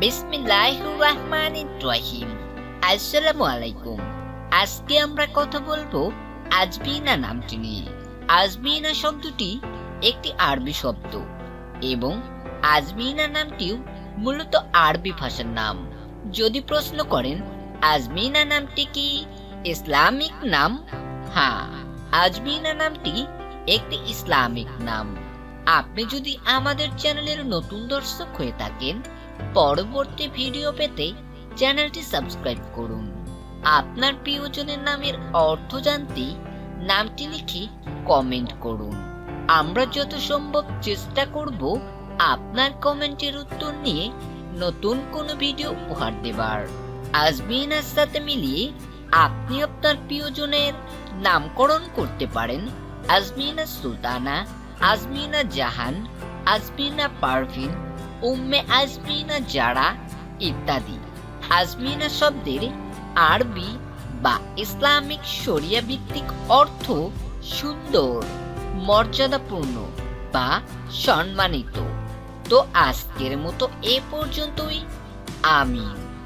বিসমিল্লাহির রহমানির রহিম। আসসালামু আলাইকুম আজকে আমরা কথা বলব আজমিনা নামটি নিয়ে। আজমিনা শব্দটি একটি আরবি শব্দ এবং আজমিনা নামটিও মূলত আরবি ভাষার নাম। যদি প্রশ্ন করেন, আজমিনা নামটি কি? ইসলামিক নাম? হ্যাঁ আজমিনা নামটি একটি ইসলামিক নাম। আপনি যদি আমাদের চ্যানেলের নতুন দর্শক হয়ে থাকেন পরবর্তী ভিডিও পেতে চ্যানেলটি সাবস্ক্রাইব করুন। আপনার প্রিয়জনের নামের অর্থ জানতে নামটি লিখে কমেন্ট করুন। আমরা যত সম্ভব চেষ্টা করব আপনার কমেন্টের উত্তর নিয়ে নতুন কোনো ভিডিও উপহার দেবার। আজমিনার সাথে মিলিয়ে আপনি আপনার প্রিয়জনের নামকরণ করতে পারেন আজমিনা সুলতানা, আজমিনা জাহান, আজমিনা পারভিন উম্মে আজমিনা জারা ইত্যাদি। আজমিনা শব্দের আরবি বা ইসলামিক শরিয়া ভিত্তিক অর্থ সুন্দর, মর্যাদাপূর্ণ বা সম্মানিত। তো আজকের মতো এ পর্যন্তই। আমিন।